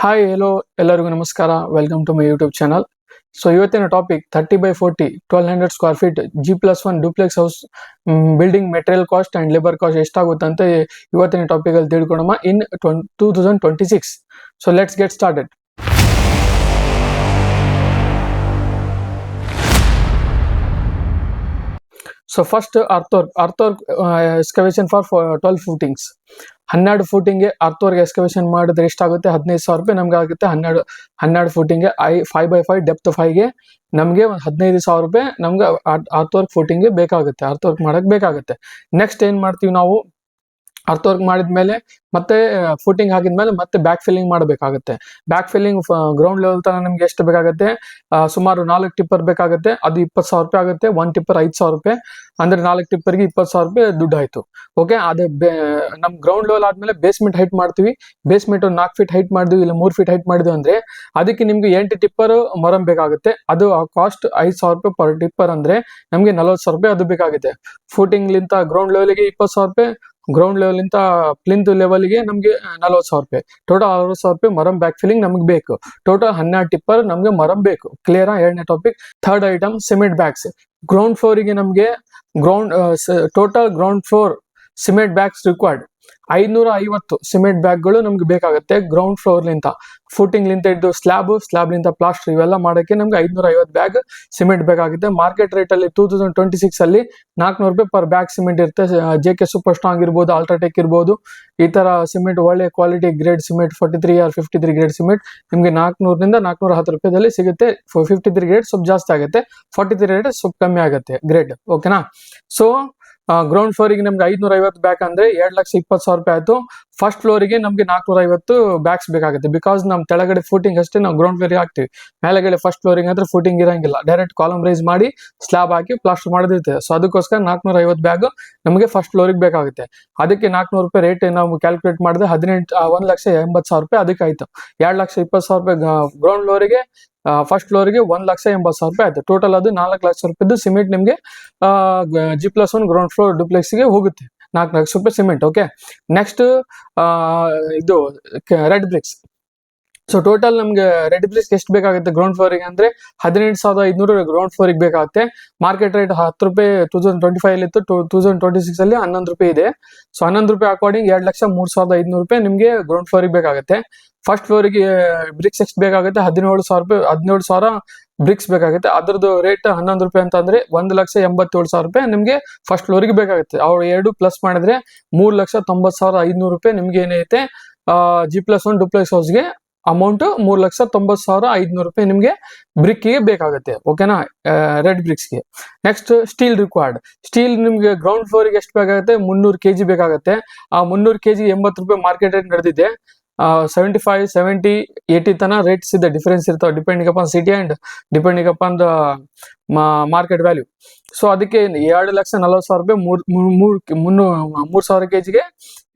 Hi hello ಎಲ್ಲರಿಗೂ ನಮಸ್ಕಾರ. Welcome to my YouTube channel so ಇವತ್ತಿನ topic thirty by forty twelve hundred square feet G plus one duplex house building material cost and labour cost ಎಷ್ಟಾಗುತ್ತೆ ಅಂತ ಇವತ್ತಿನ ಟಾಪಿಕಲ್ಲಿ ತಿಳ್ಕೊಳಮ್ಮ in twenty two thousand twenty six so let's get started so first earthwork earthwork excavation for twelve footings ಹನ್ನೆರಡು ಫೂಟಿಂಗ್ಗೆ ಅರ್ಥೋರ್ಗೆ ಎಸ್ಕವೇಷನ್ ಮಾಡಿದ್ರೆ ಎಷ್ಟಾಗುತ್ತೆ? ಹದಿನೈದು ಸಾವಿರ ರೂಪಾಯಿ ನಮ್ಗೆ ಆಗುತ್ತೆ. ಹನ್ನೆರಡು ಹನ್ನೆರಡು ಫೂಟಿಂಗ್ಗೆ ಐ ಫೈವ್ ಬೈ ಫೈವ್ ಡೆಪ್ತ್ ಫೈವ್ಗೆ ನಮಗೆ ಒಂದು ಹದಿನೈದು ಸಾವಿರ ರೂಪಾಯಿ ನಮ್ಗೆ ಅರ್ಥೋರ್ಕ್ ಫೂಟಿಂಗ್ಗೆ ಬೇಕಾಗುತ್ತೆ. ಅರ್ಥೋರ್ಕ್ ಮಾಡೋಕ್ಕೆ ಬೇಕಾಗುತ್ತೆ. ನೆಕ್ಸ್ಟ್ ಏನು ಮಾಡ್ತೀವಿ ನಾವು? ಅರ್ಥವರ್ಕ್ ಮಾಡಿದ್ಮೇಲೆ ಮತ್ತೆ ಫುಟಿಂಗ್ ಹಾಕಿದ್ಮೇಲೆ ಮತ್ತೆ ಬ್ಯಾಕ್ ಫಿಲ್ಲಿಂಗ್ ಮಾಡಬೇಕಾಗುತ್ತೆ. ಬ್ಯಾಕ್ ಫಿಲ್ಲಿಂಗ್ ಗ್ರೌಂಡ್ ಲೆವೆಲ್ ತನಕ ನಿಮ್ಗೆ ಎಷ್ಟು ಬೇಕಾಗುತ್ತೆ? ಸುಮಾರು ನಾಲ್ಕು ಟಿಪ್ಪರ್ ಬೇಕಾಗುತ್ತೆ. ಅದು ಇಪ್ಪತ್ತು ಸಾವಿರ ರೂಪಾಯಿ ಆಗುತ್ತೆ ಒನ್ ಟಿಪ್ಪರ್ ಐದು ಸಾವಿರ ರೂಪಾಯಿ. ಅಂದ್ರೆ ನಾಲ್ಕು ಟಿಪ್ಪರ್ಗೆ ಇಪ್ಪತ್ತು ಸಾವಿರ ರೂಪಾಯಿ ದುಡ್ಡು ಆಯ್ತು. ಓಕೆ ಅದೇ ನಮ್ ಗ್ರೌಂಡ್ ಲೆವೆಲ್ ಆದ್ಮೇಲೆ ಬೇಸ್ಮೆಂಟ್ ಹೈಟ್ ಮಾಡ್ತೀವಿ. ಬೇಸ್ಮೆಂಟ್ ನಾಲ್ಕು ಫೀಟ್ ಹೈಟ್ ಮಾಡಿದ್ವಿ, ಇಲ್ಲ ಮೂರು ಫೀಟ್ ಹೈಟ್ ಮಾಡಿದ್ವಿ ಅಂದ್ರೆ, ಅದಕ್ಕೆ ನಿಮ್ಗೆ ಎಂಟು ಟಿಪ್ಪರ್ ಮರಂ ಬೇಕಾಗುತ್ತೆ. ಅದು ಕಾಸ್ಟ್ ಐದು ಸಾವಿರ ರೂಪಾಯಿ ಪರ್ ಟಿಪ್ಪರ್ ಅಂದ್ರೆ, ನಮ್ಗೆ ನಲ್ವತ್ತು ಸಾವಿರ ರೂಪಾಯಿ ಅದು ಬೇಕಾಗುತ್ತೆ. ಫೂಟಿಂಗ್ ಲಿಂತ ಗ್ರೌಂಡ್ ಲೆವೆಲ್ಗೆ ಇಪ್ಪತ್ತು ಸಾವಿರ ರೂಪಾಯಿ ಗ್ರೌಂಡ್ ಲೆವೆಲ್ ಇಂತ ಪ್ಲಿಂತ್ ಲೆವೆಲ್ಗೆ ನಮಗೆ ನಲವತ್ತು ಸಾವಿರ ರೂಪಾಯಿ. ಟೋಟಲ್ ಅರವತ್ತು ಸಾವಿರ ರೂಪಾಯಿ ಮರಂ ಬ್ಯಾಕ್ ಫಿಲ್ಲಿಂಗ್ ನಮಗೆ ಬೇಕು. ಟೋಟಲ್ ಹನ್ನೆರಡು ಟಿಪ್ಪರ್ ನಮಗೆ ಮರಂ ಬೇಕು. ಕ್ಲಿಯರ್ ಎರಡನೇ topic third item cement bags ground ಫ್ಲೋರಿಗೆ ನಮಗೆ ground total ground floor cement bags required ಐನೂರ ಐವತ್ತು ಸಿಮೆಂಟ್ ಬ್ಯಾಗ್ಗಳು ನಮ್ಗೆ ಬೇಕಾಗುತ್ತೆ ಗ್ರೌಂಡ್ ಫ್ಲೋರ್ ಲಿಂತ. ಫುಟಿಂಗ್ ಲಿಂತ ಇದ್ದು ಸ್ಲ್ಯಾಬ್ ಸ್ಲ್ಯಾಬ್ ಲಿಂತ ಪ್ಲಾಸ್ಟರ್ ಇವೆಲ್ಲ ಮಾಡೋಕ್ಕೆ ನಮ್ಗೆ ಐನೂರ ಐವತ್ತು ಬ್ಯಾಗ್ ಸಿಮೆಂಟ್ ಬೇಕಾಗುತ್ತೆ. ಮಾರ್ಕೆಟ್ ರೇಟ್ ಅಲ್ಲಿ ಟೂ ತೌಸಂಡ್ ಟ್ವೆಂಟಿ ಸಿಕ್ಸ್ ಅಲ್ಲಿ ನಾಲ್ಕುನೂರು ರೂಪಾಯಿ ಪರ್ ಬ್ಯಾಗ್ ಸಿಮೆಂಟ್ ಇರುತ್ತೆ. ಜೆ ಕೆ ಸೂಪರ್ ಸ್ಟ್ರಾಂಗ್ ಇರ್ಬೋದು ಅಲ್ಟ್ರಾಟೆಕ್ ಇರ್ಬೋದು, ಈ ತರ ಸಿಮೆಂಟ್ ಒಳ್ಳೆ quality grade cement forty three or fifty three grade cement ನಿಮಗೆ ನಾಲ್ಕುನೂರರಿಂದ ನಾಲ್ಕುನೂರ ಹತ್ತು ರೂಪಾಯಿದಲ್ಲಿ ಸಿಗುತ್ತೆ. ಫಿಫ್ಟಿ ತ್ರೀ ಗ್ರೇಡ್ ಸ್ವಲ್ಪ ಜಾಸ್ತಿ ಆಗುತ್ತೆ. ಫಾರ್ಟಿ ತ್ರೀ ರೇಟ್ ಸ್ವಲ್ಪ ಕಮ್ಮಿ ಆಗುತ್ತೆ ಗ್ರೇಡ್ ಓಕೆನಾ ಸೊ ಗ್ರೌಂಡ್ ಫ್ಲೋರಿಗೆ ನಮ್ಗೆ ಐದ್ನೂರ ಐವತ್ತು ಬ್ಯಾಕ್ ಅಂದ್ರೆ ಎರಡ್ ಲಕ್ಷ ಇಪ್ಪತ್ತು ಸಾವಿರ ರೂಪಾಯಿ ಆಯ್ತು. ಫಸ್ಟ್ ಫ್ಲೋರಿಗೆ ನಮ್ಗೆ ನಾಲ್ಕುನೂರ ಐವತ್ತು ಬ್ಯಾಕ್ಸ್ ಬೇಕಾಗುತ್ತೆ. ಬಿಕಾಸ್ ನಮ್ ಕೆಳಗಡೆ ಫೂಟಿಂಗ್ ಅಷ್ಟೇ ನಾವು ಗ್ರೌಂಡ್ ಫ್ಲೋರಿಗೆ ಹಾಕ್ತಿವಿ. ಮೇಲೆಗಡೆ ಫಸ್ಟ್ ಫ್ಲೋರಿಂಗ್ ಅಂದ್ರೆ ಫೂಟಿಂಗ್ ಇರಂಗಿಲ್ಲ. ಡೈರೆಕ್ಟ್ ಕಾಲಮ್ ರೈಸ್ ಮಾಡಿ ಸ್ಲಾಬ್ ಹಾಕಿ ಪ್ಲಾಸ್ಟರ್ ಮಾಡೋದಿರ್ತದೆ ಸೊ ಅದಕ್ಕೋಸ್ಕರ ನಾಲ್ಕುನೂರ ಐವತ್ತು ಬ್ಯಾಗ್ ನಮಗೆ ಫಸ್ಟ್ ಫ್ಲೋರಿಗೆ ಬೇಕಾಗುತ್ತೆ. ಅದಕ್ಕೆ ನಾಲ್ಕುನೂರು ರೂಪಾಯಿ ರೇಟ್ ನಾವು ಕ್ಯಾಲ್ಕುಲೇಟ್ ಮಾಡಿದ್ರೆ ಹದಿನೆಂಟು ಒಂದ್ ಲಕ್ಷ ಎಂಬತ್ತು ಸಾವಿರ ರೂಪಾಯಿ ಅದಕ್ಕೆ ಆಯ್ತು. ಎರಡ್ ಲಕ್ಷ ಇಪ್ಪತ್ತು ಸಾವಿರ ರೂಪಾಯಿ ಗ್ರೌಂಡ್ ಫ್ಲೋರಿಗೆ ಫಸ್ಟ್ ಫ್ಲೋರಿಗೆ ಒಂದ್ ಲಕ್ಷ ಎಂಬತ್ತು ಸಾವಿರ ರೂಪಾಯಿ ಆಯ್ತು. ಟೋಟಲ್ ಅದು ನಾಲ್ಕು ಲಕ್ಷ ರೂಪಾಯಿದು ಸಿಮೆಂಟ್ ನಿಮಗೆ G plus one ground floor ಡುಪ್ಲೆಕ್ಸ್ಗೆ ಹೋಗುತ್ತೆ. ನಾಲ್ಕು ಲಕ್ಷ ರೂಪಾಯಿ ಸಿಮೆಂಟ್ ಓಕೆ ನೆಕ್ಸ್ಟ್ ಇದು ರೆಡ್ ಬ್ರಿಕ್ಸ್ ಸೊ ಟೋಟಲ್ ನಮಗೆ ರೆಡ್ ಬ್ರಿಕ್ಸ್ ಎಷ್ಟು ಬೇಕಾಗುತ್ತೆ ಗ್ರೌಂಡ್ ಫ್ಲೋರಿಗೆ ಅಂದ್ರೆ ಹದಿನೆಂಟು ಸಾವಿರದ ಐದುನೂರು ಗ್ರೌಂಡ್ ಫ್ಲೋರಿಗೆ ಬೇಕಾಗುತ್ತೆ. ಮಾರ್ಕೆಟ್ ರೇಟ್ ಹತ್ತು ರೂಪಾಯಿ ಟೂ ತೌಸಂಡ್ ಟ್ವೆಂಟಿ ಫೈವ್ ಇತ್ತು ಟೂ ತೌಸಂಡ್ ಟ್ವೆಂಟಿ ಸಿಕ್ಸ್ ಅಲ್ಲಿ ಹನ್ನೊಂದು ರೂಪಾಯಿ ಇದೆ. ಸೊ ಹನ್ನೊಂದು ರೂಪಾಯಿ ಅಕಾರ್ಡಿಂಗ್ ಎರಡು ಲಕ್ಷ ಮೂರು ಸಾವಿರದ ಐದುನೂರು ರೂಪಾಯಿ ನಿಮಗೆ ಗ್ರೌಂಡ್ ಫ್ಲೋರಿಗೆ ಬೇಕಾಗುತ್ತೆ. ಫಸ್ಟ್ ಫ್ಲೋರಿಗೆ ಬ್ರಿಕ್ಸ್ ಎಷ್ಟು ಬೇಕಾಗುತ್ತೆ? ಹದಿನೇಳು ಸಾವಿರ ರೂಪಾಯಿ, ಹದಿನೇಳು ಸಾವಿರ ಬ್ರಿಕ್ಸ್ ಬೇಕಾಗುತ್ತೆ. ಅದ್ರದ್ದು ರೇಟ್ ಹನ್ನೊಂದು ರೂಪಾಯಿ ಅಂತಂದ್ರೆ ಒಂದು ಲಕ್ಷ ಎಂಬತ್ತೇಳು ಸಾವಿರ ರೂಪಾಯಿ ನಿಮಗೆ ಫಸ್ಟ್ ಫ್ಲೋರಿಗೆ ಬೇಕಾಗುತ್ತೆ. ಅವ್ರು ಎರಡು ಪ್ಲಸ್ ಮಾಡಿದ್ರೆ ಮೂರು ಲಕ್ಷ ತೊಂಬತ್ತು ಸಾವಿರ ಐದುನೂರು ರೂಪಾಯಿ ನಿಮ್ಗೆ ಏನೈತೆ ಜಿ ಪ್ಲಸ್ ಒನ್ ಡುಪ್ಲೆಕ್ಸ್ ಹೌಸ್ಗೆ ಅಮೌಂಟ್ ಮೂರು ಲಕ್ಷ ತೊಂಬತ್ತು ಸಾವಿರ ಐದುನೂರು ರೂಪಾಯಿ ನಿಮಗೆ ಗೆ ಬೇಕಾಗುತ್ತೆ ಓಕೆನಾ ರೆಡ್ ಬ್ರಿಕ್ಸ್ಗೆ ನೆಕ್ಸ್ಟ್ ಸ್ಟೀಲ್ ರಿಕ್ವೈರ್ಡ್ ಸ್ಟೀಲ್ ನಿಮ್ಗೆ ಗ್ರೌಂಡ್ ಫ್ಲೋರಿಗೆ ಎಷ್ಟು ಬೇಕಾಗುತ್ತೆ? ಮುನ್ನೂರು ಕೆ ಜಿ ಬೇಕಾಗುತ್ತೆ. ಆ ಮುನ್ನೂರು ಕೆ ಜಿ ಎಂಬತ್ತು ರೂಪಾಯಿ ಮಾರ್ಕೆಟ್ ರೇಟ್ ನಡೆದಿದೆ. ಸೆವೆಂಟಿ ಫೈವ್ ಸೆವೆಂಟಿ ಏಯ್ಟಿ ತನ ರೇಟ್ಸ್ ಇದೆ. ಡಿಫರೆನ್ಸ್ ಇರ್ತಾವೆ. Depending upon city and depending upon the market value so ಅದಕ್ಕೆ ಎರಡು ಲಕ್ಷ ನಲವತ್ತು ಸಾವಿರ ರೂಪಾಯಿ ಮೂರ್- ಮೂರ್ ಮುನ್ನೂ ಮೂರ್ ಸಾವಿರ ಕೆ ಜಿಗೆ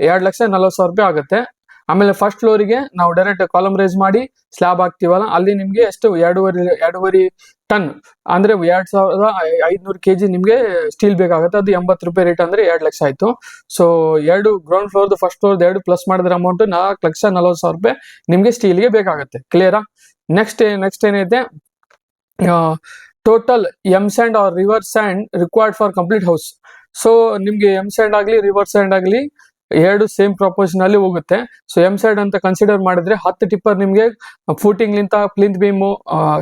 ಎರಡು ಲಕ್ಷ ನಲವತ್ತು ಸಾವಿರ ರೂಪಾಯಿ ಆಗುತ್ತೆ. ಆಮೇಲೆ ಫಸ್ಟ್ ಫ್ಲೋರಿಗೆ ನಾವು ಡೈರೆಕ್ಟ್ ಕಾಲಮ್ ರೈಸ್ ಮಾಡಿ ಸ್ಲ್ಯಾಬ್ ಹಾಕ್ತಿವಲ್ಲ, ಅಲ್ಲಿ ನಿಮ್ಗೆ ಎಷ್ಟು? ಎರಡೂವರೆ ಎರಡೂವರೆ ಟನ್ ಅಂದ್ರೆ ಎರಡ್ ಸಾವಿರದ ಐದ್ನೂರು ಕೆ ಜಿ ನಿಮ್ಗೆ ಸ್ಟೀಲ್ ಬೇಕಾಗುತ್ತೆ. ಅದು ಎಂಬತ್ತು ರೂಪಾಯಿ ರೇಟ್ ಅಂದ್ರೆ ಎರಡು ಲಕ್ಷ ಆಯ್ತು. ಸೊ ಎರಡು ಗ್ರೌಂಡ್ ಫ್ಲೋರ್ದು ಫಸ್ಟ್ ಫ್ಲೋರ್ದು ಎರಡು ಪ್ಲಸ್ ಮಾಡಿದ್ರೆ ಅಮೌಂಟ್ ನಾಲ್ಕು ಲಕ್ಷ ನಲವತ್ತು ಸಾವಿರ ರೂಪಾಯಿ ನಿಮಗೆ ಸ್ಟೀಲ್ಗೆ ಬೇಕಾಗುತ್ತೆ. ಕ್ಲಿಯರಾ ನೆಕ್ಸ್ಟ್ ನೆಕ್ಸ್ಟ್ ಏನೈತೆ total M sand R river sand required for complete house so ನಿಮ್ಗೆ ಎಂ ಸ್ಯಾಂಡ್ ಆಗಲಿ ರಿವರ್ ಸ್ಯಾಂಡ್ ಆಗಲಿ ಎರಡು ಸೇಮ್ ಪ್ರಪೋರ್ಷನ್ ಅಲ್ಲಿ ಹೋಗುತ್ತೆ. ಸೊ ಎಂ ಸೈಡ್ ಅಂತ ಕನ್ಸಿಡರ್ ಮಾಡಿದ್ರೆ ಹತ್ತು ಟಿಪ್ಪರ್ ನಿಮ್ಗೆ ಫೂಟಿಂಗ್ ಲಿಂತ ಪ್ಲಿಂತ್ ಬೀಮು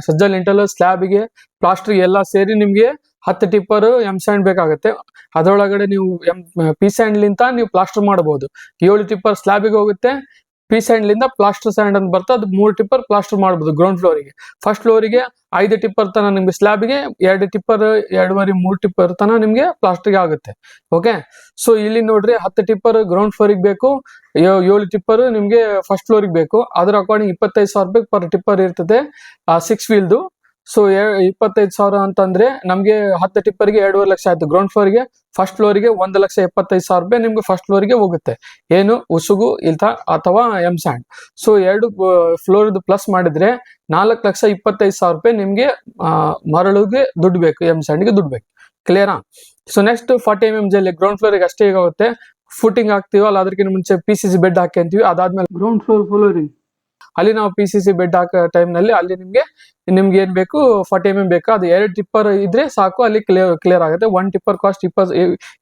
ಸಜ್ಜಲ್ ಇಂಟಲ್ ಸ್ಲ್ಯಾಬ್ಗೆ ಪ್ಲಾಸ್ಟರ್ ಎಲ್ಲ ಸೇರಿ ನಿಮ್ಗೆ ಹತ್ತು ಟಿಪ್ಪರ್ ಎಂ ಸ್ಯಾಂಡ್ ಬೇಕಾಗುತ್ತೆ. ಅದರೊಳಗಡೆ ನೀವು ಎಂ ಪಿ ಸ್ಯಾಂಡ್ ಲಿಂತ ನೀವು ಪ್ಲಾಸ್ಟರ್ ಮಾಡಬಹುದು. ಏಳು ಟಿಪ್ಪರ್ ಸ್ಲ್ಯಾಬಿಗೆ ಹೋಗುತ್ತೆ. ಪಿ ಸ್ಯಾಂಡ್ ಲಿಂದ ಪ್ಲಾಸ್ಟರ್ ಸ್ಯಾಂಡ್ ಅಂತ ಬರ್ತಾ ಅದು ಮೂರು ಟಿಪ್ಪರ್ ಪ್ಲಾಸ್ಟರ್ ಮಾಡ್ಬೋದು ಗ್ರೌಂಡ್ ಫ್ಲೋರಿಗೆ ಫಸ್ಟ್ ಫ್ಲೋರಿಗೆ ಐದು ಟಿಪ್ಪರ್ ತನ ನಿಮ್ಗೆ ಸ್ಲ್ಯಾಬ್ಗೆ ಎರಡು ಟಿಪ್ಪರ್ ಎರಡುವರೆ ಮೂರು ಟಿಪ್ಪರ್ ತನ ನಿಮ್ಗೆ ಪ್ಲಾಸ್ಟರ್ಗೆ ಆಗುತ್ತೆ. ಓಕೆ ಸೊ ಇಲ್ಲಿ ನೋಡ್ರಿ ಹತ್ತು ಟಿಪ್ಪರ್ ಗ್ರೌಂಡ್ ಫ್ಲೋರಿಗೆ ಬೇಕು ಏಳು ಟಿಪ್ಪರ್ ನಿಮ್ಗೆ ಫಸ್ಟ್ ಫ್ಲೋರಿಗೆ ಬೇಕು. ಅದ್ರ ಅಕಾರ್ಡಿಂಗ್ ಇಪ್ಪತ್ತೈದು ಸಾವಿರ ರೂಪಾಯಿ ಪರ್ ಟಿಪ್ಪರ್ ಇರ್ತದೆ ಸಿಕ್ಸ್ ವೀಲ್ದು ಸೊ ಇಪ್ಪತ್ತೈದು ಸಾವಿರ ಅಂತಂದ್ರೆ ನಮ್ಗೆ ಹತ್ತು ಟಿಪ್ಪರ್ಗೆ ಎರಡೂವರೆ ಲಕ್ಷ ಆಯ್ತು. ಗ್ರೌಂಡ್ ಫ್ಲೋರ್ಗೆ ಫಸ್ಟ್ ಫ್ಲೋರ್ಗೆ ಒಂದು ಲಕ್ಷ ಎಪ್ಪತ್ತೈದು ಸಾವಿರ ರೂಪಾಯಿ ನಿಮ್ಗೆ ಫಸ್ಟ್ ಫ್ಲೋರ್ಗೆ ಹೋಗುತ್ತೆ. ಏನು? ಉಸುಗು, ಇಲ್ತ ಅಥವಾ ಎಂ ಸ್ಯಾಂಡ್ ಸೊ ಎರಡು ಫ್ಲೋರ್ ಪ್ಲಸ್ ಮಾಡಿದ್ರೆ ನಾಲ್ಕು ಲಕ್ಷ ಇಪ್ಪತ್ತೈದು ಸಾವಿರ ರೂಪಾಯಿ ನಿಮ್ಗೆ ಮರಳುಗೆ ದುಡ್ಡು ಬೇಕು ಎಂ ಸ್ಯಾಂಡ್ಗೆ ದುಡ್ಡು ಬೇಕು. ಕ್ಲಿಯರಾ so next forty M M ಜಲ್ಲಿ ಗ್ರೌಂಡ್ ಫ್ಲೋರಿಗೆ ಅಷ್ಟೇ ಆಗುತ್ತೆ. ಫುಟಿಂಗ್ ಹಾಕ್ತೀವಲ್ಲ, ಅದಕ್ಕಿಂತ ಮುಂಚೆ ಪಿ ಸಿ ಸಿ ಬೆಡ್ ಹಾಕ್ಯಂತೀವಿ ಅದಾದ್ಮೇಲೆ ಗ್ರೌಂಡ್ ಫ್ಲೋರ್ ಫ್ಲೋರಿಂಗ್ ಅಲ್ಲಿ ನಾವು ಪಿ ಸಿ ಸಿ ಬೆಡ್ ಹಾಕೋ ಟೈಮ್ನಲ್ಲಿ ಅಲ್ಲಿ ನಿಮಗೆ ನಿಮ್ಗೆ ಏನ್ ಬೇಕು ಫಾರ್ಟಿ ಎಂ ಎಂ ಬೇಕು? ಅದು ಎರಡು ಟಿಪ್ಪರ್ ಇದ್ರೆ ಸಾಕು, ಅಲ್ಲಿ ಕ್ಲಿಯರ್ ಕ್ಲಿಯರ್ ಆಗುತ್ತೆ. ಒನ್ ಟಿಪ್ಪರ್ ಕಾಸ್ಟ್ ಇಪ್ಪತ್ತು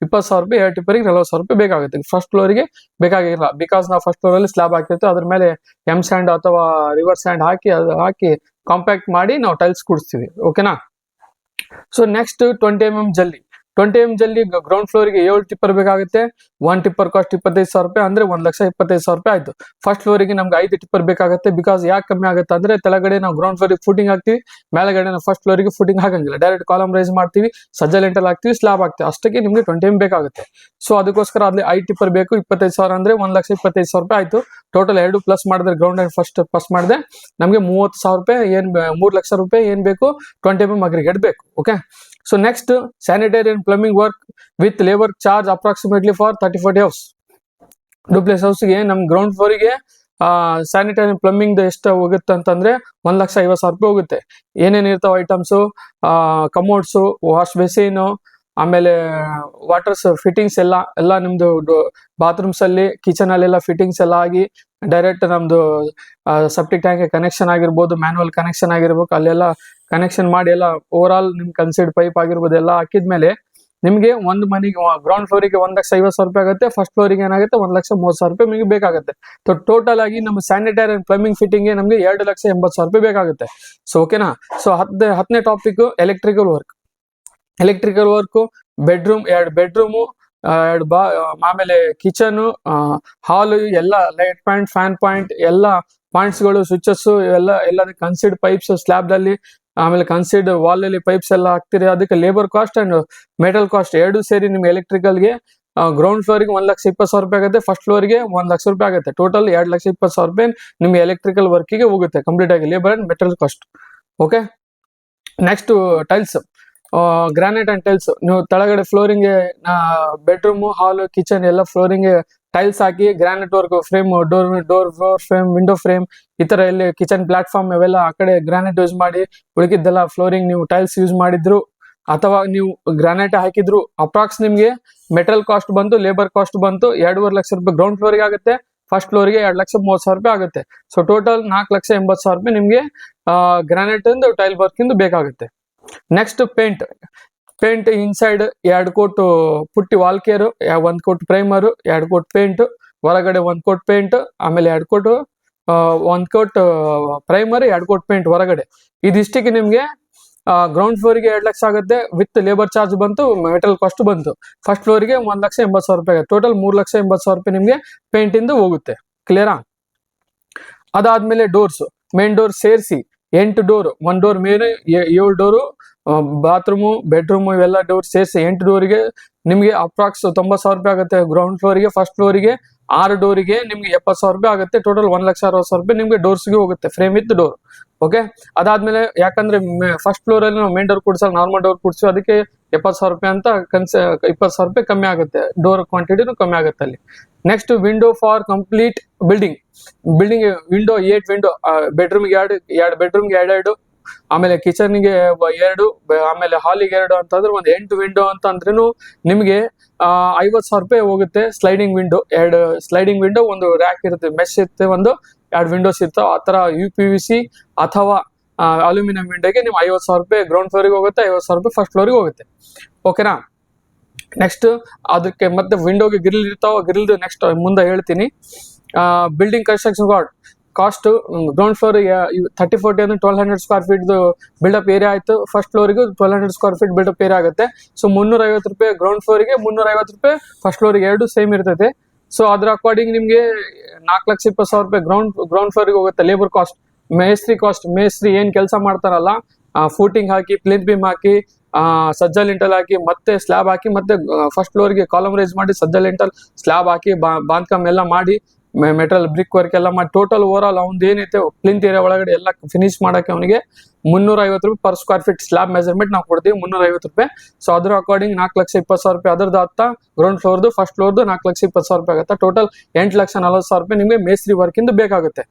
ಇಪ್ಪತ್ತು ಸಾವಿರ ರೂಪಾಯಿ, ಎರಡು ಟಿಪ್ಪರಿಗೆ ನಲವತ್ತು ಸಾವಿರ ರೂಪಾಯಿ ಬೇಕಾಗುತ್ತೆ. ಫಸ್ಟ್ ಫ್ಲೋರಿಗೆ ಬೇಕಾಗಿಲ್ಲ. ಬಿಕಾಸ್ ನಾವು ಫಸ್ಟ್ ಫ್ಲೋರ್ ಅಲ್ಲಿ ಸ್ಲಾಬ್ ಹಾಕಿರ್ತೀವಿ, ಅದ್ರ ಮೇಲೆ ಎಂ ಸ್ಯಾಂಡ್ ಅಥವಾ ರಿವರ್ ಸ್ಯಾಂಡ್ ಹಾಕಿ, ಅದು ಹಾಕಿ ಕಾಂಪ್ಯಾಕ್ಟ್ ಮಾಡಿ ನಾವು ಟೈಲ್ಸ್ ಕೂಡಿಸ್ತೀವಿ. ಓಕೆನಾ so next twenty M M ಜಲ್ಲಿ. ಟ್ವೆಂಟಿ ಎಂ ಜಲ್ಲಿ ಗ್ರೌಂಡ್ ಫ್ಲೋರಿಗೆ ಏಳು ಟಿಪ್ಪರ್ ಬೇಕಾಗುತ್ತೆ. ಒನ್ ಟಿಪ್ಪರ್ ಕಾಸ್ಟ್ ಇಪ್ಪತ್ತೈದು ಸಾವಿರ ರೂಪಾಯಿ ಅಂದ್ರೆ ಒಂದ್ ಲಕ್ಷ ಇಪ್ಪತ್ತೈದು ಸಾವಿರ ರೂಪಾಯಿ ಆಯ್ತು. ಫಸ್ಟ್ ಫ್ಲೋರಿಗೆ ನಮ್ಗೆ ಐದು ಟಿಪ್ಪರ್ ಬೇಕಾಗುತ್ತೆ. ಬಿಕಾಸ್ ಯಾಕೆ ಕಮ್ಮಿ ಆಗುತ್ತೆ ಅಂದ್ರೆ ಕೆಳಗಡೆ ನಾವು ಗ್ರೌಂಡ್ ಫ್ಲೋರಿಗೆ ಫುಟಿಂಗ್ ಹಾಕ್ತಿವಿ. ಮೇಲೆಗಡೆ ನಾವು ಫಸ್ಟ್ ಫ್ಲೋರಿಗೆ ಫುಟಿಂಗ್ ಹಾಕಂಗಿಲ್ಲ ಡೈರೆಕ್ಟ್ ಕಾಲಮ್ ರೈಸ್ ಮಾಡ್ತೀವಿ. ಸಜ್ಜಲ್ ಎಂಟಲ್ ಹಾಕ್ತಿವಿ. ಸ್ಲಾಬ್ ಹಾಕ್ತಿವಿ. ಅಷ್ಟಕ್ಕೆ ನಿಮ್ಗೆ ಟ್ವೆಂಟಿ ಎಂ ಬೇಕಾಗುತ್ತೆ. ಸೊ ಅದಕ್ಕೋಸ್ಕರ ಅಲ್ಲಿ ಐದು ಟಿಪ್ಪರ್ ಬೇಕು. ಇಪ್ಪತ್ತೈದು ಸಾವಿರ ಅಂದ್ರೆ ಒಂದ್ ಲಕ್ಷ ಇಪ್ಪತ್ತೈದು ಸಾವಿರ ರೂಪಾಯಿ ಆಯ್ತು. ಟೋಟಲ್ ಎರಡು ಪ್ಲಸ್ ಮಾಡಿದ್ರೆ ಗ್ರೌಂಡ್ ಅಂಡ್ ಫಸ್ಟ್ ಪ್ಲಸ್ ಮಾಡಿದೆ. ನಮಗೆ ಮೂವತ್ತು ಸಾವಿರ ರೂಪಾಯಿ ಏನ್, ಮೂರು ಲಕ್ಷ ರೂಪಾಯಿ ಏನ್ ಬೇಕು? ಟ್ವೆಂಟಿ ಎಂ ಅಗ್ರಿಗೇಟ್ ಬೇಕು. Okay so next sanitary and plumbing work with labour charge approximately for thirty forty house duplex ಹೌಸ್ಗೆ ನಮ್ ಗ್ರೌಂಡ್ ಫ್ಲೋರಿಗೆ ಸ್ಯಾನಿಟರಿ ಪ್ಲಂಬಿಂಗ್ ಎಷ್ಟು ಹೋಗುತ್ತೆ ಅಂತಂದ್ರೆ ಒಂದ್ ಲಕ್ಷ ಐವತ್ತು ಸಾವಿರ ರೂಪಾಯಿ ಹೋಗುತ್ತೆ. ಏನೇನ್ ಇರ್ತಾವ ಐಟಮ್ಸು ಕಮೋಡ್ಸು ವಾಶ್ ಬೇಸಿನು ಆಮೇಲೆ ವಾಟರ್ಸ್ ಫಿಟ್ಟಿಂಗ್ಸ್ ಎಲ್ಲ ಎಲ್ಲ ನಿಮ್ದು ಬಾತ್ರೂಮ್ಸ್ ಅಲ್ಲಿ ಕಿಚನ್ ಅಲ್ಲೆಲ್ಲ ಫಿಟ್ಟಿಂಗ್ಸ್ ಎಲ್ಲ ಆಗಿ ಡೈರೆಕ್ಟ್ ನಮ್ದು ಸೆಪ್ಟಿಕ್ ಟ್ಯಾಂಕ್ ಕನೆಕ್ಷನ್ ಆಗಿರ್ಬೋದು ಮ್ಯಾನುವಲ್ ಕನೆಕ್ಷನ್ ಆಗಿರ್ಬೇಕು, ಅಲ್ಲೆಲ್ಲ ಕನೆಕ್ಷನ್ ಮಾಡಿ ಎಲ್ಲ ಓವರ್ ಆಲ್ ನಿಮ್ ಕನ್ಸಿಡ್ ಪೈಪ್ ಆಗಿರ್ಬೋದು ಎಲ್ಲ ಹಾಕಿದ್ಮೇಲೆ ನಿಮ್ಗೆ ಒಂದು ಮನೆಗೆ ಗ್ರೌಂಡ್ ಫ್ಲೋರಿಗೆ ಒಂದ್ ಲಕ್ಷ ಐವತ್ತು ಸಾವಿರ ರೂಪಾಯಿ ಆಗುತ್ತೆ ಫಸ್ಟ್ ಫ್ಲೋರಿಗೆ ಏನಾಗುತ್ತೆ ಒಂದ್ ಲಕ್ಷ ಮೂವತ್ತು ಸಾವಿರ ರೂಪಾಯಿ ನಿಮಗೆ ಬೇಕಾಗುತ್ತೆ. ಸೊ ಟೋಟಲ್ ಆಗಿ ನಮ್ಮ ಸ್ಯಾನಿಟರಿ ಅಂಡ್ ಪ್ಲಂಬಿಂಗ್ ಫಿಟ್ಟಿಂಗ್ ನಮಗೆ ಎರಡು ಲಕ್ಷ ಎಂಬತ್ತು ಸಾವಿರ ರೂಪಾಯಿ ಬೇಕಾಗುತ್ತೆ. ಸೊ ಓಕೆನಾ ಸೊ ಹತ್ತನೇ ಹತ್ತನೇ topic electrical work electrical work bedroom ಎರಡು ಬೆಡ್ರೂಮು ಎರಡು ಬಾ ಆಮೇಲೆ ಕಿಚನ್ ಹಾಲ್ ಎಲ್ಲ ಲೈಟ್ ಪಾಯಿಂಟ್ ಫ್ಯಾನ್ ಪಾಯಿಂಟ್ ಎಲ್ಲ ಪಾಯಿಂಟ್ಸ್ಗಳು ಸ್ವಿಚಸ್ ಎಲ್ಲ ಎಲ್ಲ ಕನ್ಸಿಡ್ ಪೈಪ್ಸ್ ಸ್ಲಾಬ್ ದಲ್ಲಿ ಆಮೇಲೆ ಕನ್ಸಿಡ್ ವಾಲ್ ಅಲ್ಲಿ ಪೈಪ್ಸ್ ಎಲ್ಲ ಹಾಕ್ತೀರಿ, ಅದಕ್ಕೆ labour cost and metal cost ಎರಡು ಸೇರಿ ನಿಮ್ಗೆ ಎಲೆಕ್ಟ್ರಿಕಲ್ಗೆ ಗ್ರೌಂಡ್ ಫ್ಲೋರಿಗೆ ಒಂದ್ ಲಕ್ಷ ಇಪ್ಪತ್ತು ಸಾವಿರ ರೂಪಾಯಿ ಆಗುತ್ತೆ ಫಸ್ಟ್ ಫ್ಲೋರಿಗೆ ಒಂದ್ ಲಕ್ಷ ರೂಪಾಯಿ ಆಗುತ್ತೆ. ಟೋಟಲ್ ಎರಡ್ ಲಕ್ಷ ಇಪ್ಪತ್ತು ಸಾವಿರ ರೂಪಾಯಿ ನಿಮ್ಗೆ ಎಲೆಕ್ಟ್ರಿಕಲ್ ವರ್ಕಿಗೆ ಹೋಗುತ್ತೆ ಕಂಪ್ಲೀಟ್ ಆಗಿ labour and metal cost okay next tiles granite and tiles ನೀವು ತಳಗಡೆ ಫ್ಲೋರಿಂಗ್ ಬೆಡ್ರೂಮ್ ಹಾಲ್ ಕಿಚನ್ ಎಲ್ಲ ಫ್ಲೋರಿಂಗ್ ಟೈಲ್ಸ್ ಹಾಕಿ granite work frame door door floor frame window frame ಈ ತರ ಇಲ್ಲಿ ಕಿಚನ್ ಪ್ಲಾಟ್ಫಾರ್ಮ್ ಇವೆಲ್ಲ ಆ ಕಡೆ ಗ್ರಾನೈಟ್ ಯೂಸ್ ಮಾಡಿ, ಉಳಿಕಿದ್ದೆಲ್ಲ ಫ್ಲೋರಿಂಗ್ ನೀವು ಟೈಲ್ಸ್ ಯೂಸ್ ಮಾಡಿದ್ರು, ಅಥವಾ ನೀವು ಗ್ರಾನೈಟ್ ಹಾಕಿದ್ರು ಅಪ್ರಾಕ್ಸ್ ನಿಮ್ಗೆ ಮೆಟಲ್ ಕಾಸ್ಟ್ ಬಂತು ಲೇಬರ್ ಕಾಸ್ಟ್ ಬಂತು, ಎರಡೂವರೆ ಲಕ್ಷ ರೂಪಾಯಿ ಗ್ರೌಂಡ್ ಫ್ಲೋರ್ಗೆ ಆಗುತ್ತೆ ಫಸ್ಟ್ ಫ್ಲೋರ್ಗೆ ಎರಡು ಲಕ್ಷ ಮೂವತ್ತು ಸಾವಿರ ರೂಪಾಯಿ ಆಗುತ್ತೆ. ಸೊ ಟೋಟಲ್ ನಾಲ್ಕು ಲಕ್ಷ ಎಂಬತ್ತು ಸಾವಿರ ರೂಪಾಯಿ ನಿಮ್ಗೆ ಗ್ರಾನೈಟ್ ಇಂದು ಟೈಲ್ ವರ್ಕ್ ಇಂದ ಬೇಕಾಗುತ್ತೆ. ನೆಕ್ಸ್ಟ್ ಪೇಂಟ್ ಪೇಂಟ್ ಇನ್ಸೈಡ್ ಎರಡು ಕೋಟು ಪುಟ್ಟಿ ವಾಲ್ ಕೇರು ಒಂದ್ ಕೋಟ್ ಪ್ರೈಮರ್ ಎರಡು ಕೋಟ್ ಪೇಂಟ್ ಹೊರಗಡೆ ಒಂದು ಕೋಟ್ ಪೇಂಟ್ ಆಮೇಲೆ ಎರಡು ಕೋಟ್ ಒಂದು ಕೋಟ್ ಪ್ರೈಮರ್ ಎರಡು ಕೋಟ್ ಪೇಂಟ್ ಹೊರಗಡೆ. ಇದಿಷ್ಟಕ್ಕೆ ನಿಮ್ಗೆ ಗ್ರೌಂಡ್ ಫ್ಲೋರ್ಗೆ ಎರಡು ಲಕ್ಷ ಆಗುತ್ತೆ ವಿತ್ ಲೇಬರ್ ಚಾರ್ಜ್ ಬಂತು ಮೆಟಲ್ ಕಾಸ್ಟ್ ಬಂತು. ಫಸ್ಟ್ ಫ್ಲೋರ್ಗೆ ಒಂದು ಲಕ್ಷ ಎಂಬತ್ತು ಸಾವಿರ ರೂಪಾಯಿ ಟೋಟಲ್ ಮೂರ್ ಲಕ್ಷ ಎಂಬತ್ತು ಸಾವಿರ ರೂಪಾಯಿ ನಿಮಗೆ ಪೇಂಟಿಂದ ಹೋಗುತ್ತೆ. ಕ್ಲಿಯರಾ ಅದಾದ್ಮೇಲೆ ಡೋರ್ಸ್ ಮೇನ್ ಡೋರ್ ಸೇರಿಸಿ, ಎಂಟು ಡೋರ್ ಒನ್ ಡೋರ್ ಏ- ಏಳು ಡೋರು ಬಾತ್ರೂಮು ಬೆಡ್ರೂಮ್ ಇವೆಲ್ಲ ಡೋರ್ ಸೇರಿಸಿ ಎಂಟು ಡೋರಿಗೆ ನಿಮಗೆ ಅಪ್ರಾಕ್ಸ್ ತೊಂಬತ್ತು ಸಾವಿರ ರೂಪಾಯಿ ಆಗುತ್ತೆ. ಗ್ರೌಂಡ್ ಫ್ಲೋರಿಗೆ ಫಸ್ಟ್ ಫ್ಲೋರಿಗೆ ಆರು ಡೋರಿಗೆ ನಿಮ್ಗೆ ಎಪ್ಪತ್ತು ಸಾವಿರ ರೂಪಾಯಿ ಆಗುತ್ತೆ. ಟೋಟಲ್ ಒಂದ್ ಲಕ್ಷ ಅರವತ್ತು ಸಾವಿರ ರೂಪಾಯಿ ನಿಮ್ಗೆ ಡೋರ್ಸ್ಗೆ ಹೋಗುತ್ತೆ. ಫ್ರೇಮ್ ವಿತ್ ಡೋರ್ ಓಕೆ ಅದಾದ್ಮೇಲೆ ಯಾಕಂದ್ರೆ ಫಸ್ಟ್ ಫ್ಲೋರ್ ಅಲ್ಲಿ ನಾವು ಮೇನ್ ಡೋರ್ ಕೊಡ್ಸಲ್ಲ ನಾರ್ಮಲ್ ಡೋರ್ ಕೊಡ್ಸಿ ಅದಕ್ಕೆ ಎಪ್ಪತ್ತು ಸಾವಿರ ರೂಪಾಯಿ ಅಂತ ಕನ್ಸ ಇಪ್ಪತ್ತು ಸಾವಿರ ರೂಪಾಯಿ ಕಮ್ಮಿ ಆಗುತ್ತೆ. ಡೋರ್ ಕ್ವಾಂಟಿಟಿನೂ ಕಮ್ಮಿ ಆಗುತ್ತೆ ಅಲ್ಲಿ. Next window for complete building building window eight window ಬೆಡ್ರೂಮ್ಗೆ ಎರಡು ಎರಡು ಬೆಡ್ರೂಮ್ಗೆ ಎರಡೆರಡು ಆಮೇಲೆ ಕಿಚನ್ಗೆ ಎರಡು, ಬ- ಆಮೇಲೆ ಹಾಲಿಗೆ ಎರಡು ಅಂತಂದ್ರೆ ಒಂದು ಎಂಟು ವಿಂಡೋ ಅಂತ ಅಂದ್ರೂ ನಿಮಗೆ ಐವತ್ತು ಸಾವಿರ ರೂಪಾಯಿ ಹೋಗುತ್ತೆ ಸ್ಲೈಡಿಂಗ್ ವಿಂಡೋ ಎರಡು ಸ್ಲೈಡಿಂಗ್ ವಿಂಡೋ ಒಂದು ರ್ಯಾಕ್ ಇರುತ್ತೆ ಮೆಶ್ ಇರುತ್ತೆ, ಒಂದು ಎರಡು ವಿಂಡೋಸ್ ಇರ್ತಾವ. ಆ ಥರ ಯು ಪಿ ವಿ ಸಿ ಅಥವಾ ಅಲ್ಯೂಮಿನಿಯಂ ವಿಂಡೋಗೆ ನೀವು ಐವತ್ತು ಸಾವಿರ ರೂಪಾಯಿ ಗ್ರೌಂಡ್ ಫ್ಲೋರಿಗೆ ಹೋಗುತ್ತೆ, ಐವತ್ತು ಸಾವಿರ ರೂಪಾಯಿ ಫಸ್ಟ್ ಫ್ಲೋರಿಗೆ ಹೋಗುತ್ತೆ. ಓಕೆನಾ ನೆಕ್ಸ್ಟ್ ಅದಕ್ಕೆ ಮತ್ತೆ ವಿಂಡೋಗೆ ಗ್ರಿಲ್ ಇರ್ತಾವ ಗ್ರಿಲ್ದು ನೆಕ್ಸ್ಟ್ ಮುಂದೆ ಹೇಳ್ತೀನಿ. Building construction guard cost ground floor thirty forty ಅಂದ್ರೆ twelve hundred square feet built up area ಆಯ್ತು. First floor twelve hundred square feet built up area ಆಗುತ್ತೆ. ಸೊ ಮುನ್ನೂರ ಐವತ್ತು ರೂಪಾಯಿ ಗ್ರೌಂಡ್ ಫ್ಲೋರಿಗೆ ಮುನ್ನೂರ ಐವತ್ತು ರೂಪಾಯಿ ಫಸ್ಟ್ ಫ್ಲೋರಿಗೆ ಎರಡು ಸೇಮ್ ಇರ್ತೈತೆ. ಸೊ ಅದ್ರ ಅಕಾರ್ಡಿಂಗ್ ನಿಮ್ಗೆ ನಾಲ್ಕು ಲಕ್ಷ ಇಪ್ಪತ್ತು ಸಾವಿರ ರೂಪಾಯಿ ಗ್ರೌಂಡ್ ಗ್ರೌಂಡ್ ಫ್ಲೋರಿಗೆ ಹೋಗುತ್ತೆ. ಲೇಬರ್ ಕಾಸ್ಟ್ ಮೇಸ್ತ್ರಿ ಕಾಸ್ಟ್ ಮೇಸ್ತ್ರಿ ಏನ್ ಕೆಲಸ ಮಾಡ್ತಾರಲ್ಲ ಫೂಟಿಂಗ್ ಹಾಕಿ ಪ್ಲಿಂತ್ ಬೀಮ್ ಹಾಕಿ ಸಜ್ಜಾ ಲಿಂಟಲ್ ಹಾಕಿ, ಮತ್ತೆ ಸ್ಲ್ಯಾಬ್ ಹಾಕಿ, ಮತ್ತೆ ಫಸ್ಟ್ ಫ್ಲೋರ್ಗೆ ಕಾಲಮ್ ರೈಸ್ ಮಾಡಿ ಸಜ್ಜಾ ಲಿಂಟಲ್ ಸ್ಲ್ಯಾಬ್ ಹಾಕಿ, ಬಾ- ಬಾಂದ್ಕಮ್ ಎಲ್ಲ ಮಾಡಿ ಮೆಟಲ್ ಬ್ರಿಕ್ ವರ್ಕ್ ಎಲ್ಲ ಮಾಡಿ ಟೋಟಲ್ ಓವರ್ ಆಲ್ ಅವ್ನ್ದು ಏನೈತೆ ಪ್ಲಿಂತ್ ಏರಿಯಾ ಒಳಗಡೆ ಎಲ್ಲ ಫಿನಿಶ್ ಮಾಡಕ್ಕೆ ಅವನಿಗೆ ಮುನ್ನೂರ ಐವತ್ತು ರೂಪಾಯಿ per square feet slab measurement ನಾವು ಕೊಡ್ತೀವಿ ಮುನ್ನೂರ ಐವತ್ತು ರೂಪಾಯಿ. ಸೊ ಅದ್ರ ಅಕಾರ್ಡಿಂಗ್ ನಾಲ್ಕು ಲಕ್ಷ ಇಪ್ಪತ್ತು ಸಾವಿರ ರೂಪಾಯಿ ಅದ್ರದ್ದು ಆತ ಗ್ರೌಂಡ್ ಫ್ಲೋರ್ದು ಫಸ್ಟ್ ಫ್ಲೋರ್ದು ನಾಲ್ಕು ಲಕ್ಷ ಇಪ್ಪತ್ತು ಸಾವಿರ ರೂಪಾಯಿ ಆಗುತ್ತೆ? ಟೋಟಲ್ ಎಂಟು ಲಕ್ಷ ನಲವತ್ತು ಸಾವಿರ ರೂಪಾಯಿ ನಿಮಗೆ ಮೇಸ್ತ್ರಿ ವರ್ಕಿಂದ ಬೇಕಾಗುತ್ತೆ.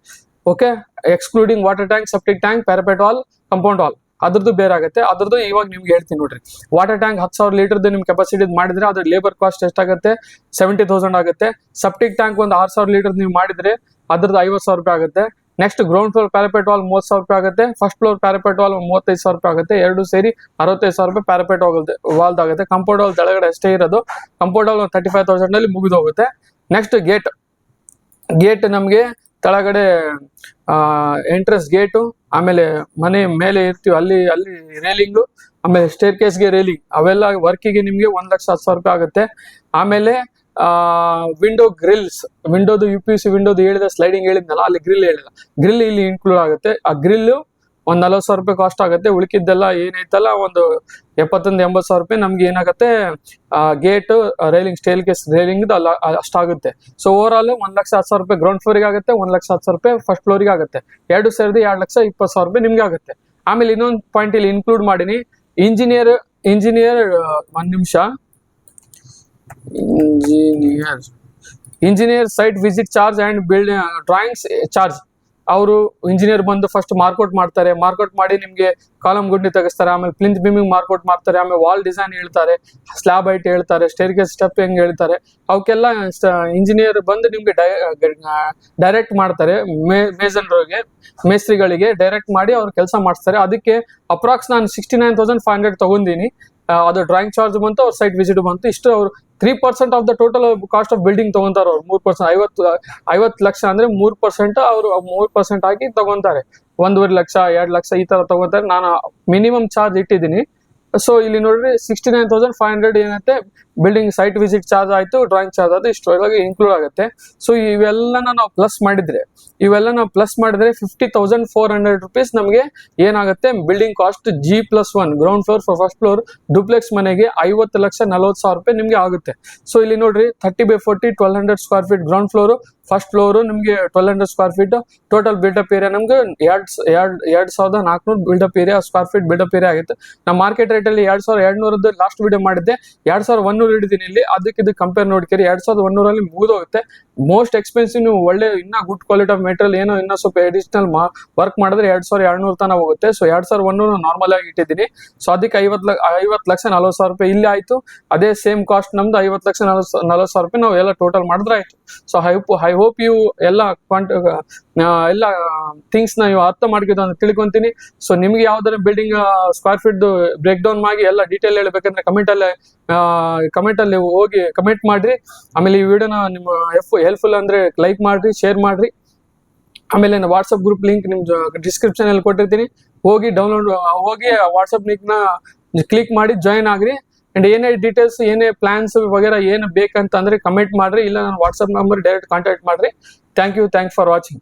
Okay excluding water tank septic tank parapet wall compound wall ಅದ್ರದ್ದು ಬೇರೆ ಆಗುತ್ತೆ. ಅದ್ರದ್ದು ಇವಾಗ ನಿಮ್ಗೆ ಹೇಳ್ತೀನಿ ನೋಡ್ರಿ. ವಾಟರ್ ಟ್ಯಾಂಕ್ ಹತ್ತು ಸಾವಿರ ಲೀಟರ್ದು ನಿಮ್ ಕೆಪಾಸಿಟಿ ಮಾಡಿದ್ರೆ ಅದ್ರ ಲೇಬರ್ ಕಾಸ್ಟ್ ಎಷ್ಟಾಗುತ್ತೆ? ಸೆವೆಂಟಿ ತೌಸಂಡ್ ಆಗುತ್ತೆ. ಸೆಪ್ಟಿಕ್ ಟ್ಯಾಂಕ್ ಒಂದು ಆರು ಸಾವಿರ ಲೀಟರ್ ನೀವು ಮಾಡಿದ್ರೆ ಅದ್ರದ್ದು ಐವತ್ತು ಸಾವಿರ ರೂಪಾಯಿ ಆಗುತ್ತೆ. Next ground floor parapet wall ಮೂವತ್ತು ಸಾವಿರ ರೂಪಾಯಿ ಆಗುತ್ತೆ. ಫಸ್ಟ್ ಫ್ಲೋರ್ ಪ್ಯಾರಪೆಟ್ ವಾಲ್ ಮೂವತ್ತೈದು ಸಾವಿರ ರೂಪಾಯಿ ಆಗುತ್ತೆ. ಎರಡು ಸೇರಿ ಅರವತ್ತೈದು ಸಾವಿರ ರೂಪಾಯಿ ಪ್ಯಾರಪೆಟ್ ಹೋಗುತ್ತೆ ವಾಲ್ದಾಗುತ್ತೆ ಕಂಪೌಂಡ್ ವಾಲ್ ಕೆಳಗಡೆ ಅಷ್ಟೇ ಇರೋದು. Compound wall thirty five thousand ಅಲ್ಲಿ ಮುಗಿದೋಗುತ್ತೆ. ನೆಕ್ಸ್ಟ್ ಗೇಟ್ ಗೇಟ್ ನಮಗೆ ಕೆಳಗಡೆ ಎಂಟ್ರೆನ್ಸ್ ಗೇಟು ಆಮೇಲೆ ಮನೆ ಮೇಲೆ ಇರ್ತೀವಿ, ಅಲ್ಲಿ ಅಲ್ಲಿ ರೇಲಿಂಗು ಆಮೇಲೆ ಸ್ಟೇರ್ ಕೇಸ್ಗೆ ರೇಲಿಂಗ್ ಅವೆಲ್ಲ ವರ್ಕಿಗೆ ನಿಮಗೆ ಒಂದ್ ಲಕ್ಷ ಹತ್ತು ಸಾವಿರ ರೂಪಾಯಿ ಆಗುತ್ತೆ. ಆಮೇಲೆ ವಿಂಡೋ ಗ್ರಿಲ್ಸ್ ವಿಂಡೋದು ಯು ಪಿ ಸಿ ವಿಂಡೋದು ಹೇಳಿದ ಸ್ಲೈಡಿಂಗ್ ಹೇಳಿದ್ನಲ್ಲ, ಅಲ್ಲಿ ಗ್ರಿಲ್ ಹೇಳಿಲ್ಲ ಗ್ರಿಲ್ ಇಲ್ಲಿ ಇನ್ಕ್ಲೂಡ್ ಆಗುತ್ತೆ. ಆ ಗ್ರಿಲ್ ಒಂದ್ ನಲ್ವತ್ತು ಸಾವಿರ ರೂಪಾಯಿ ಕಾಸ್ಟ್ ಆಗುತ್ತೆ. ಉಳಿಕಿದ್ದೆಲ್ಲ ಏನೈತಲ್ಲ ಒಂದು ಎಪ್ಪತ್ತೊಂದು, ಎಂಬತ್ತು ಸಾವಿರ ರೂಪಾಯಿ ನಮ್ಗೆ ಏನಾಗುತ್ತೆ gate railing staircase railing ಅಲ್ಲ ಅಷ್ಟಾಗುತ್ತೆ ಸೊ ಓವರ್ ಆಲ್ ಒಂದ್ ಲಕ್ಷ ಹತ್ತು ಸಾವಿರ ರೂಪಾಯಿ ಗ್ರೌಂಡ್ ಫ್ಲೋರಿಗೆ ಆಗುತ್ತೆ, ಒಂದ್ ಲಕ್ಷ ಹತ್ತು ಸಾವಿರ ರೂಪಾಯಿ ಫಸ್ಟ್ ಫ್ಲೋರಿಗೆ ಆಗುತ್ತೆ. ಎರಡು ಸೇರಿದ ಎರಡು ಲಕ್ಷ ಇಪ್ಪತ್ತು ಸಾವಿರ ರೂಪಾಯಿ ನಿಮ್ಗೆ ಆಗುತ್ತೆ. ಆಮೇಲೆ ಇನ್ನೊಂದು ಪಾಯಿಂಟ್ ಇಲ್ಲಿ ಇನ್ಕ್ಲೂಡ್ ಮಾಡೀನಿ. ಇಂಜಿನಿಯರ್ ಇಂಜಿನಿಯರ್ ಒಂದ್ ನಿಮಿಷ. Engineer engineer site visit charge and build drawings charge ಅವರು ಇಂಜಿನಿಯರ್ ಬಂದು ಫಸ್ಟ್ ಮಾರ್ಕೌಟ್ ಮಾಡ್ತಾರೆ. ಮಾರ್ಕೌಟ್ ಮಾಡಿ ನಿಮಗೆ ಕಾಲಮ್ ಗುಂಡಿ ತೆಗಿಸ್ತಾರೆ. ಆಮೇಲೆ ಪ್ಲಿಂತ್ ಬಿಮಿಂಗ್ ಮಾರ್ಕೌಟ್ ಮಾಡ್ತಾರೆ. ಆಮೇಲೆ ವಾಲ್ ಡಿಸೈನ್ ಹೇಳ್ತಾರೆ. ಸ್ಲ್ಯಾಬ್ ಹೈಟ್ ಹೇಳ್ತಾರೆ. ಸ್ಟೇರ್ಗೇಸ್ ಸ್ಟೆಪ್ ಹೆಂಗ್ ಹೇಳ್ತಾರೆ. ಅವಕ್ಕೆಲ್ಲ ಇಂಜಿನಿಯರ್ ಬಂದು ನಿಮ್ಗೆ ಡೈರೆಕ್ಟ್ ಮಾಡ್ತಾರೆ. ಮೇ ಮೇಸನ್ರಿಗೆ ಮೇಸ್ತ್ರಿಗಳಿಗೆ ಡೈರೆಕ್ಟ್ ಮಾಡಿ ಅವ್ರು ಕೆಲಸ ಮಾಡಿಸ್ತಾರೆ. ಅದಕ್ಕೆ ಅಪ್ರಾಕ್ಸ್ ನಾನು sixty nine thousand five hundred ತಗೊಂಡಿನಿ. ಅದು ಡ್ರಾಯಿಂಗ್ ಚಾರ್ಜ್ ಬಂತು, ಅವ್ರ ಸೈಟ್ ವಿಸಿಟ್ ಬಂತು. ಇಷ್ಟು ಅವ್ರು three percent of the total cost of building ತಗೊಂತಾರೆ ಅವ್ರು. ಮೂರ್ ಪರ್ಸೆಂಟ್ ಐವತ್ತು ಐವತ್ತು ಲಕ್ಷ ಅಂದ್ರೆ ಮೂರ್ ಪರ್ಸೆಂಟ್ ಅವರು, ಮೂರ್ ಪರ್ಸೆಂಟ್ ಹಾಕಿ ತಗೊಂತಾರೆ. ಒಂದೂವರೆ ಲಕ್ಷ, ಎರಡು ಲಕ್ಷ ಈ ತರ ತಗೊಂತಾರೆ. ನಾನು ಮಿನಿಮಮ್ ಚಾರ್ಜ್ ಇಟ್ಟಿದ್ದೀನಿ. ಸೊ ಇಲ್ಲಿ ನೋಡ್ರಿ sixty nine thousand five hundred ಏನಂತೆ ಬಿಲ್ಡಿಂಗ್ ಸೈಟ್ ವಿಸಿಟ್ ಚಾರ್ಜ್ ಆಯ್ತು ಡ್ರಾಯಿಂಗ್ ಚಾರ್ಜ್ ಆಯ್ತು, ಇಷ್ಟು ಇನ್ಕ್ಲೂಡ್ ಆಗುತ್ತೆ. ಸೊ ಇವೆಲ್ಲನ ನಾವು ಪ್ಲಸ್ ಮಾಡಿದ್ರೆ ಇವೆಲ್ಲ ನಾವು ಪ್ಲಸ್ ಮಾಡಿದ್ರೆ fifty thousand four hundred rupees ನಮಗೆ ಏನಾಗುತ್ತೆ? Building cost G plus one ground floor for first floor duplex ಮನೆಗೆ ಐವತ್ತು ಲಕ್ಷ ನಲವತ್ತು ಸಾವಿರ ರೂಪಾಯಿ ನಿಮಗೆ ಆಗುತ್ತೆ. ಸೊ ಇಲ್ಲಿ ನೋಡ್ರಿ thirty by forty twelve hundred square feet ground floor first floor ನಿಮಗೆ twelve hundred square feet total built up area ನಮಗೆ ಎರಡು ಎರಡ್ ಎರಡ್ ಸಾವಿರದ ನಾಲ್ಕುನೂರು built up area square feet built up area ಆಗುತ್ತೆ. ನಮ್ಮ ಮಾರ್ಕೆಟ್ ರೇಟಲ್ಲಿ ಎರಡು ಸಾವಿರದ ಎರಡುನೂರದ್ದು ಲಾಸ್ಟ್ ವಿಡಿಯೋ ಮಾಡಿದ್ದೆ. ಎರಡು ಸಾವಿರದ ಒನ್ನೂರು ಹಿಡಿದೀನಿ ಇಲ್ಲಿ. ಅದಕ್ಕೆ ಇದು ಕಂಪೇರ್ ನೋಡ್ಕೇರಿ, ಎರಡು ಸಾವಿರದ ಒನ್ನೂರಲ್ಲಿ ಮುಗಿದೋಗುತ್ತೆ. ಮೋಸ್ಟ್ ಎಕ್ಸ್ಪೆನ್ಸಿವ್ ನೀವು ಒಳ್ಳೆ, ಇನ್ನೂ ಗುಡ್ ಕ್ವಾಲಿಟಿ ಆಫ್ ಮೆಟೀರಿಯಲ್ ಏನೋ ಇನ್ನೂ ಸ್ವಲ್ಪ ಎಡಿಷನಲ್ ವರ್ಕ್ ಮಾಡಿದ್ರೆ ಎರಡ್ ಎರಡು ನೂರು ತನಕ ಹೋಗುತ್ತೆ. ಸೊ ಎರಡ್ ಸಾವಿರದ ಒನ್ನೂರು ನಾರ್ಮಲ್ ಆಗಿ ಇಟ್ಟಿದ್ದೀನಿ. ಸೊ ಅದಕ್ಕೆ ಐವತ್ತು ಐವತ್ತು ಲಕ್ಷ ನಲವತ್ತು ಸಾವಿರ ರೂಪಾಯಿ ಇಲ್ಲಿ ಆಯ್ತು. ಅದೇ ಸೇಮ್ ಕಾಸ್ಟ್ ನಮ್ದು ಐವತ್ತು ಲಕ್ಷ ನಲವತ್ತು ನಲವತ್ತು ಸಾವಿರ ರೂಪಾಯಿ ನಾವು ಎಲ್ಲ ಟೋಟಲ್ ಮಾಡಿದ್ರೆ ಆಯ್ತು. So I I hope you ಎಲ್ಲ ಕ್ವಾಂಟ್ ಎಲ್ಲ ನ ನೀವು ಅರ್ಥ ಮಾಡ್ಕೊಂಡು ಅಂತ ತಿಳ್ಕೊಂತೀನಿ. ಸೊ ನಿಮ್ಗೆ ಯಾವ್ದಾರ building square feet break down ಮಾಡಿ ಎಲ್ಲ ಡೀಟೇಲ್ ಹೇಳ್ಬೇಕಂದ್ರೆ ಕಮೆಂಟಲ್ಲೇ ಅಲ್ಲಿ ಕಮೆಂಟ್ ಅಲ್ಲಿ ಹೋಗಿ ಕಮೆಂಟ್ ಮಾಡ್ರಿ. ಆಮೇಲೆ ಈ ವಿಡಿಯೋನ ನಿಮ್ಮ ಎಫ್ ಹೆಲ್ಪ್ಫುಲ್ ಅಂದ್ರೆ ಲೈಕ್ ಮಾಡ್ರಿ ಶೇರ್ ಮಾಡ್ರಿ. ಆಮೇಲೆ ನಾನು ವಾಟ್ಸಪ್ ಗ್ರೂಪ್ ಲಿಂಕ್ ನಿಮ್ ಡಿಸ್ಕ್ರಿಪ್ಷನ್ ಅಲ್ಲಿ ಕೊಟ್ಟಿರ್ತೀನಿ. ಹೋಗಿ ಡೌನ್ಲೋಡ್ ಹೋಗಿ ವಾಟ್ಸಪ್ ಲಿಂಕ್ನ ಕ್ಲಿಕ್ ಮಾಡಿ ಜಾಯಿನ್ ಆಗ್ರಿ. ಅಂಡ್ ಏನೇ ಡೀಟೇಲ್ಸ್ ಏನೇ ಪ್ಲಾನ್ಸ್ ವಗೇರ ಏನು ಬೇಕಂತ ಅಂದ್ರೆ ಕಮೆಂಟ್ ಮಾಡ್ರಿ. ಇಲ್ಲ ನನ್ನ ವಾಟ್ಸಪ್ ನಂಬರ್ ಡೈರೆಕ್ಟ್ ಕಾಂಟ್ಯಾಕ್ಟ್ ಮಾಡ್ರಿ. Thank you thank for watching